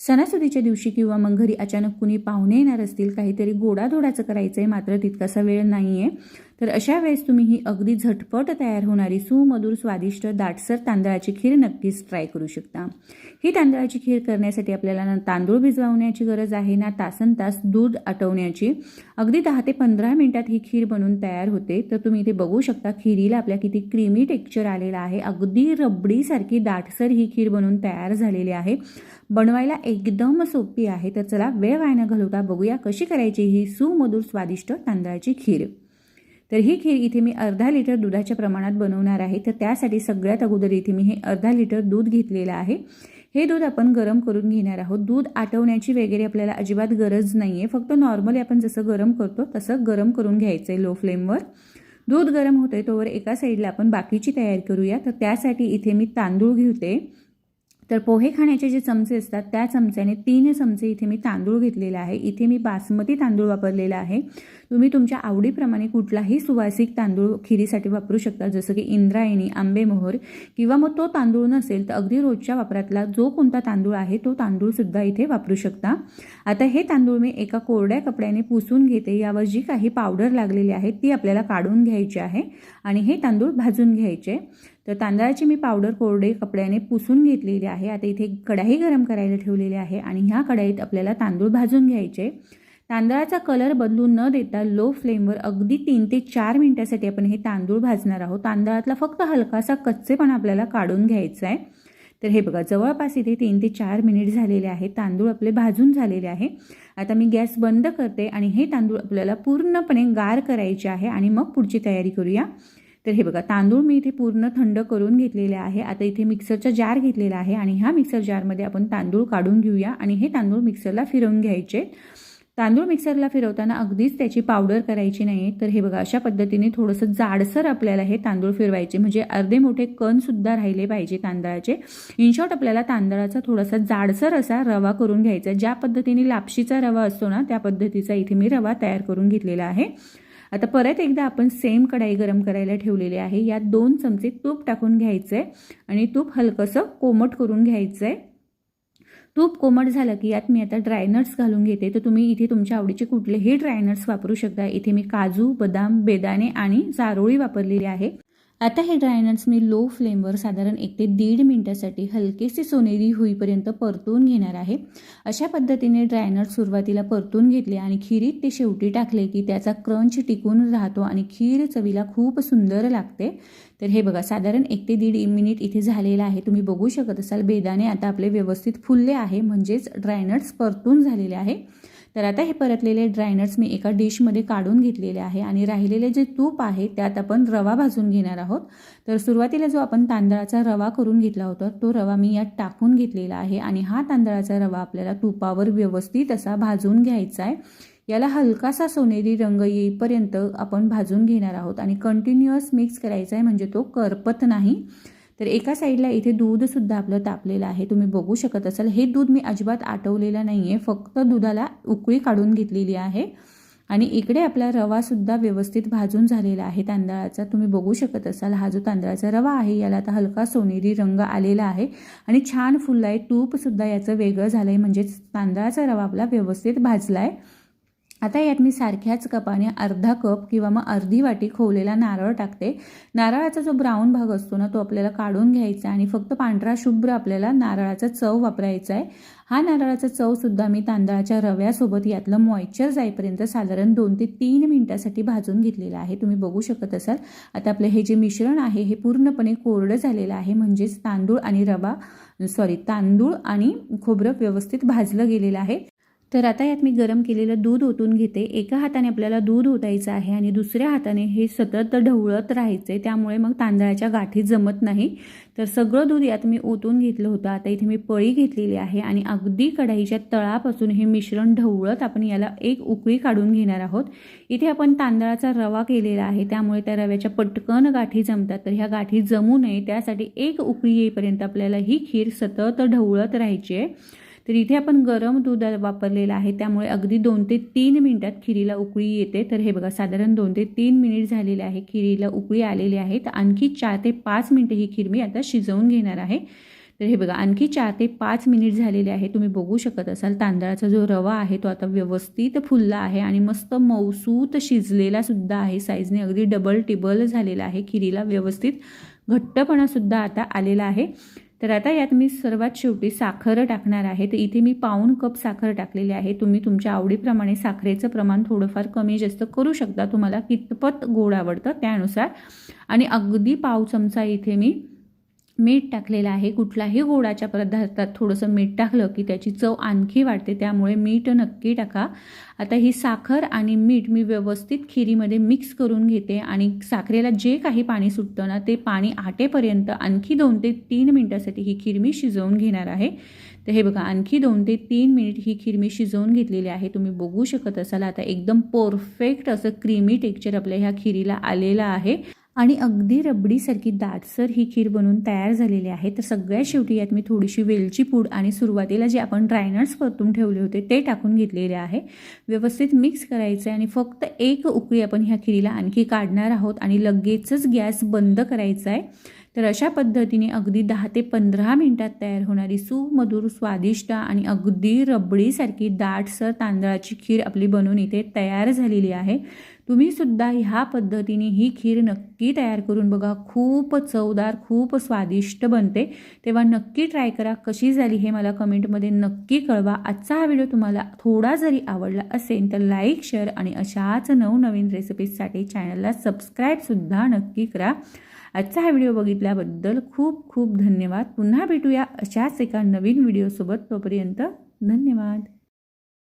सणासुदीच्या दिवशी किंवा मग घरी अचानक कुणी पाहुणे येणार असतील काहीतरी गोडाधोडाचं करायचं आहे मात्र तितकासा वेळ नाही आहे तर अशा वेळेस तुम्ही ही अगदी झटपट तयार होणारी सुमधुर स्वादिष्ट दाटसर तांदळाची खीर नक्कीच ट्राय करू शकता. ही तांदळाची खीर करण्यासाठी आपल्याला ना तांदूळ भिजवण्याची गरज आहे ना तासन तास दूध आटवण्याची. अगदी दहा ते पंधरा मिनिटात ही खीर बनून तयार होते. तर तुम्ही इथे बघू शकता खिरीला आपल्या किती क्रीमी टेक्स्चर आलेला आहे. अगदी रबडीसारखी दाटसर ही खीर बनून तयार झालेली आहे. बनवायला एकदम सोपी आहे. तर चला वेळ वाया न घालवता बघूया कशी करायची ही सुमधुर स्वादिष्ट तांदळाची खीर. तर ही खीर इथे मी अर्धा लिटर दुधाच्या प्रमाणात बनवणार आहे. तर त्यासाठी सगळ्यात अगोदर इथे मी हे अर्धा लिटर दूध घेतलेलं आहे. हे दूध आपण गरम करून घेणार आहोत. दूध आटवण्याची वगैरे आपल्याला अजिबात गरज नाही आहे फक्त नॉर्मली आपण जसं गरम करतो तसं गरम करून घ्यायचं आहे लो फ्लेमवर दूध गरम होते तोवर एका साईडला आपण बाकीची तयारी करूया. तर त्यासाठी इथे मी तांदूळ घेते. तर पोहे खाण्याचे जे चमचे असतात त्या चमच्याने तीन चमचे इथे मी तांदूळ घेतलेला आहे. इथे मी बासमती तांदूळ वापरलेला आहे. तुम्ही तुमच्या आवडीप्रमाणे कुठलाही सुवासिक तांदूळ खिरीसाठी वापरू शकता जसं की इंद्रायणी आंबेमोहर किंवा मग तो तांदूळ नसेल तर अगदी रोजच्या वापरातला जो कोणता तांदूळ आहे तो तांदूळसुद्धा इथे वापरू शकता. आता हे तांदूळ मी एका कोरड्या कपड्याने पुसून घेते. यावर जी काही पावडर लागलेली आहे ती आपल्याला काढून घ्यायची आहे आणि हे तांदूळ भाजून घ्यायचे. तर तांदळाची मी पावडर कोरडे कपड्याने पुसून घेतलेली आहे. आता इथे कढाई गरम करायला ठेवलेली आहे आणि ह्या कढाईत आपल्याला तांदूळ भाजून घ्यायचे. तांदळाचा कलर बदलून न देता लो फ्लेमवर अगदी तीन ते चार मिनटासाठी आपण हे तांदूळ भाजणार आहोत. तांदळातला फक्त हलकासा कच्चेपणा आपल्याला काढून घ्यायचा आहे. तर हे बघा जवळपास इथे तीन ते चार मिनिट झालेले आहे. तांदूळ आपले भाजून झालेले आहे. आता मी गॅस बंद करते आणि हे तांदूळ आपल्याला पूर्णपणे गार करायचे आहे आणि मग पुढची तयारी करूया. तर हे बघा तांदूळ मी इथे पूर्ण थंड करून घेतलेले आहे. आता इथे मिक्सरचा जार घेतलेला आहे आणि ह्या मिक्सर जारमध्ये आपण तांदूळ काढून घेऊया आणि हे तांदूळ मिक्सरला फिरवून घ्यायचे. तांदूळ मिक्सरला फिरवताना अगदीच त्याची पावडर करायची नाही तर हे बघा अशा पद्धतीने थोडंसं जाडसर आपल्याला हे तांदूळ फिरवायचे. म्हणजे अर्धे मोठे कणसुद्धा राहिले पाहिजे तांदळाचे. इनशॉर्ट आपल्याला तांदळाचा थोडासा जाडसर असा रवा करून घ्यायचा ज्या पद्धतीने लापशीचा रवा असतो ना त्या पद्धतीचा इथे मी रवा तयार करून घेतलेला आहे. आता परत एकदा आपण सेम कढाई गरम करायला ठेवलेली आहे. यात दोन चमचे तूप टाकून घ्यायचं आहे आणि तूप हलकंसं कोमट करून घ्यायचं आहे तूप कोमट झालं की यात मी आता ड्रायनट्स घालून घेते. तर तुम्ही इथे तुमच्या आवडीचे कुठलेही ड्रायनट्स वापरू शकता. इथे मी काजू बदाम बेदाणे आणि जारोळी वापरलेली आहे. आता हे ड्रायनट्स मी लो फ्लेमवर साधारण एक ते दीड मिनटासाठी हलकेसे सोनेरी होईपर्यंत परतून घेणार आहे. अशा पद्धतीने ड्रायनट्स सुरुवातीला परतून घेतले आणि खिरीत ते शेवटी टाकले की त्याचा क्रंच टिकून राहतो आणि खीर चवीला खूप सुंदर लागते. तर हे बघा साधारण एक ते दीड मिनिट इथे झालेलं आहे. तुम्ही बघू शकत असाल बेदाणे आता आपले व्यवस्थित फुलले आहे म्हणजेच ड्रायनट्स परतून झालेले आहे. तर आता हे परतलेले ड्रायनट्स मी एका डिशमध्ये काढून घेतलेले आहे आणि राहिलेले जे तूप आहे त्यात आपण रवा भाजून घेणार आहोत. तर सुरुवातीला जो आपण तांदळाचा रवा करून घेतला होता तो रवा मी यात टाकून घेतलेला आहे आणि हा तांदळाचा रवा आपल्याला तुपावर व्यवस्थित असा भाजून घ्यायचा आहे. याला हलकासा सोनेरी रंग येईपर्यंत आपण भाजून घेणार आहोत आणि कंटिन्युअस मिक्स करायचा आहे म्हणजे तो करपत नाही. तर एका साईडला इथे दूधसुद्धा आपलं तापलेलं आहे. तुम्ही बघू शकत असाल हे दूध मी अजिबात आटवलेलं नाही आहे फक्त दुधाला उकळी काढून घेतलेली आहे. आणि इकडे आपला रवासुद्धा व्यवस्थित भाजून झालेला आहे तांदळाचा. तुम्ही बघू शकत असाल हा जो तांदळाचा रवा आहे याला आता हलका सोनेरी रंग आलेला आहे. आणि छान फुलला आहे तूपसुद्धा याचं वेगळं झालं आहे म्हणजेच तांदळाचा रवा आपला व्यवस्थित भाजला आहे आता यात मी सारख्याच कपाने अर्धा कप किंवा मग अर्धी वाटी खोवलेला नारळ टाकते. नारळाचा जो ब्राऊन भाग असतो ना तो आपल्याला काढून घ्यायचा आणि फक्त पांढरा शुभ्र आपल्याला नारळाचा चव वापरायचा आहे. हा नारळाचा चवसुद्धा मी तांदळाच्या रव्यासोबत यातलं मॉइश्चर जाईपर्यंत साधारण दोन ते तीन मिनटासाठी भाजून घेतलेलं आहे. तुम्ही बघू शकत असाल. आता आपलं हे जे मिश्रण आहे हे पूर्णपणे कोरडं झालेलं आहे. म्हणजेच तांदूळ आणि रवा सॉरी तांदूळ आणि खोबरं व्यवस्थित भाजलं गेलेलं आहे. तर आता यात मी गरम केलेलं दूध ओतून घेते. एका हाताने आपल्याला दूध ओतायचं आहे आणि दुसऱ्या हाताने हे सतत ढवळत राहायचे त्यामुळे मग तांदळाच्या गाठी जमत नाही. तर सगळं दूध यात मी ओतून घेतलं होतं. आता इथे मी पळी घेतलेली आहे आणि अगदी कढाईच्या तळापासून हे मिश्रण ढवळत आपण याला एक उकळी काढून घेणार आहोत. इथे आपण तांदळाचा रवा केलेला आहे. त्यामुळे त्या रव्याच्या पटकन गाठी जमतात. तर ह्या गाठी जमू नये. त्यासाठी एक उकळी येईपर्यंत आपल्याला ही खीर सतत ढवळत राहायची आहे तर इथे आपण गरम दूध वापरलेलं आहे. त्यामुळे अगदी दोन ते तीन मिनिटात खिरीला उकळी येते. तर हे बघा साधारण दोन ते तीन मिनिट झालेले आहे. खिरीला उकळी आलेली आहे. तर आणखी चार ते पाच मिनटं ही खीर मी आता शिजवून घेणार आहे. तर हे बघा आणखी चार ते पाच मिनिट झालेले आहे. तुम्ही बघू शकत असाल तांदळाचा जो रवा आहे तो आता व्यवस्थित फुलला आहे आणि मस्त मौसूत शिजलेला सुद्धा आहे. साईजने अगदी डबल टिबल झालेला आहे. खिरीला व्यवस्थित घट्टपणासुद्धा आता आलेला आहे. तर आता यात मी सर्वात शेवटी साखर टाकणार आहे. तर इथे मी पाऊण कप साखर टाकलेली आहे. तुम्ही तुमच्या आवडीप्रमाणे साखरेचं प्रमाण थोडंफार कमी जास्त करू शकता. तुम्हाला कितपत गोड आवडतं त्यानुसार. आणि अगदी पाव चमचा इथे मी मीठ टाकलेलं आहे कुठलाही गोडाच्या पदार्थात थोडंसं मीठ टाकलं की त्याची चव आणखी वाढते त्यामुळे मीठ नक्की टाका. आता ही साखर आणि मीठ मी व्यवस्थित खिरीमध्ये मिक्स करून घेते आणि साखरेला जे काही पाणी सुटतं ना ते पाणी आटेपर्यंत आणखी दोन ते तीन मिनटासाठी ही खीर मी शिजवून घेणार आहे. तर हे बघा आणखी दोन ते तीन मिनिट ही खीर मी शिजवून घेतलेली आहे. तुम्ही बघू शकत असाल आता एकदम परफेक्ट असं क्रीमी टेक्चर आपल्या ह्या खिरीला आलेलं आहे. आणि अगदी रबडीसारखी दाटसर ही खीर बनवून तयार झालेली आहे. तर सगळ्यात शेवटी यात मी थोडीशी वेलची पूड आणि सुरुवातीला जे आपण ड्रायनट्स परतून ठेवले होते ते टाकून घेतलेले आहे. व्यवस्थित मिक्स करायचं आहे आणि फक्त एक उकळी आपण ह्या खिरीला आणखी काढणार आहोत आणि लगेचच गॅस बंद करायचा आहे. तर अशा पद्धतीने अगदी दहा ते पंधरा मिनटात तयार होणारी सुमधुर स्वादिष्ट आणि अगदी रबडीसारखी दाटसर तांदळाची खीर आपली बनवून इथे तयार झालेली आहे. तुम्ही सुद्धा ह्या पद्धतीने ही खीर नक्की तयार करून बघा. खूप चवदार खूप स्वादिष्ट बनते. तेव्हा नक्की ट्राय करा. कशी झाली हे मला कमेंटमध्ये नक्की कळवा. आजचा हा व्हिडिओ तुम्हाला थोडा जरी आवडला असेल तर लाईक शेअर आणि अशाच नवनवीन रेसिपीजसाठी चॅनलला सबस्क्राईबसुद्धा नक्की करा. आजचा हा व्हिडिओ बघितल्याबद्दल खूप खूप धन्यवाद. पुन्हा भेटूया अशाच एका नवीन व्हिडिओसोबत. तोपर्यंत धन्यवाद.